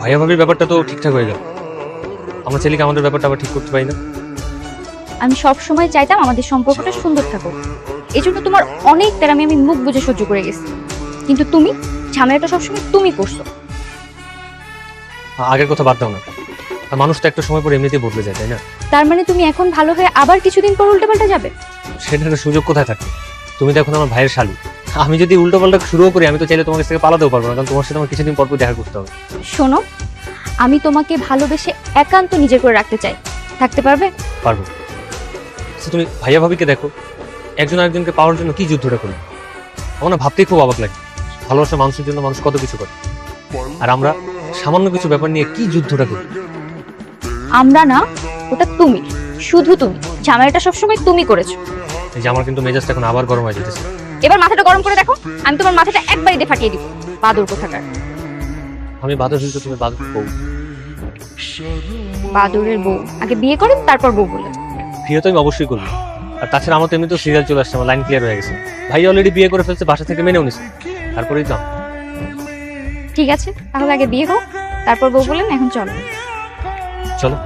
ভাইয়া ভাবির ব্যাপারটা তো ঠিকঠাক হয়ে গেল। আমরা ছেলেকে আমাদের ব্যাপারটা আবার ঠিক করতে পারি না। আমি সব সময় চাইতাম আমাদের সম্পর্কটা সুন্দর থাকুক। এই জন্য তোমার অনেক তেরামি আমি মুখ বুঝে সহ্য করে গেছি। কিন্তু তুমি ঝামেলাটা সবসময় তুমি করছ। আগের কথা বাদ দাও না। আর মানুষ তো একটা সময় পর এমনিতেই বদলে যায় তাই না? তার মানে তুমি এখন ভালো হয়ে আবার কিছুদিন পর উল্টে পাল্টা যাবে? সেটা একটা সুযোগ কোথায় থাকে? তুমি তো এখন আমার ভাইয়ের শালী। আমি যদি উল্টো পাল্টা শুরুও করি আমি তো চাইলে তোমার কাছ থেকে পালাতেও পারব না কারণ তোমার সাথে আমার কিছুদিন পর পর দেখা করতে হবে। শোনো আমি তোমাকে ভালোবেসে একান্ত নিজের করে রাখতে চাই। থাকতে পারবে? পারব। আচ্ছা, তুমি ভাইয়া ভাবিকে দেখো একজন আরেকজনকে পাওয়ার জন্য কি যুদ্ধটা করল আমার না ভাবতেই খুব অবাক লাগে। ভালোবাসা মানুষের জন্য মানুষ কত কিছু করে। আর আমরা সামান্য কিছু ব্যাপার নিয়ে কি যুদ্ধটা করি আমরা না ওটা তুমি শুধু তুমি। ঝামেলাটা সবসময় তুমি করেছ। এই যে আমার কিন্তু মেজাজটা এখন আবার গরম হয়ে যেতেছে এবার মাথাটা গরম করে দেখো। আমি তোমার মাথাটা একবারই দিয়ে ফাটিয়ে দিব। বাদর কোথাকার? আমি বাদর হইতে তুমি বাদর বউ। বাদরের বউ। আগে বিয়ে করেন তারপর বউ বলে। বিয়ে তো আমি অবশ্যই করব। আর তাছাড়া আমার তো এমনি তো সিরিয়াল চলে আসছে আমার লাইন ক্লিয়ার হয়ে গেছে। ভাই অলরেডি বিয়ে করে ফেলছে বাসা থেকে মেনেও নিছে। তারপরেই তো। ঠিক আছে তাহলে আগে বিয়ে হোক তারপর বউ বলেন এখন চলো। চলো।